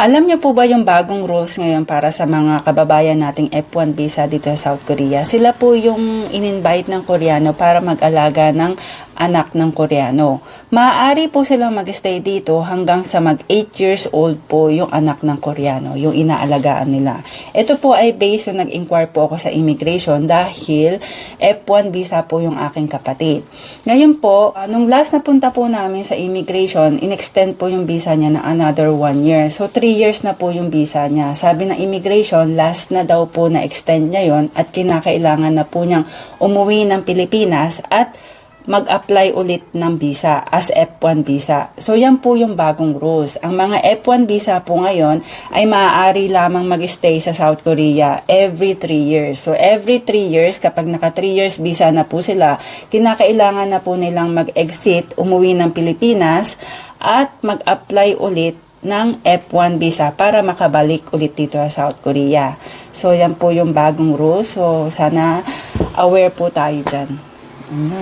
Alam niyo po ba yung bagong rules ngayon para sa mga kababayan nating F1 visa dito sa South Korea? Sila po yung in-invite ng Koreano para mag-alaga ng anak ng Koreano. Maaari po silang mag-stay dito hanggang sa mag 8 years old po yung anak ng Koreano, yung inaalagaan nila. Ito po ay based on nag-inquire po ako sa immigration dahil F1 visa po yung aking kapatid. Ngayon po, ah, nung last na punta po namin sa immigration, in-extend po yung visa niya na another 1 year. So 3 years na po yung visa niya. Sabi ng immigration, last na daw po na extend niya yon at kinakailangan na po niyang umuwi ng Pilipinas at mag-apply ulit ng visa as F1 visa. So yan po yung bagong rules. Ang mga F1 visa po ngayon ay maaari lamang mag-stay sa South Korea every 3 years. So every 3 years, kapag naka 3 years visa na po sila, kinakailangan na po nilang mag-exit, umuwi ng Pilipinas at mag-apply ulit ng F1 visa para makabalik ulit dito sa South Korea. So yan po yung bagong rules. So sana aware po tayo dyan. Ano?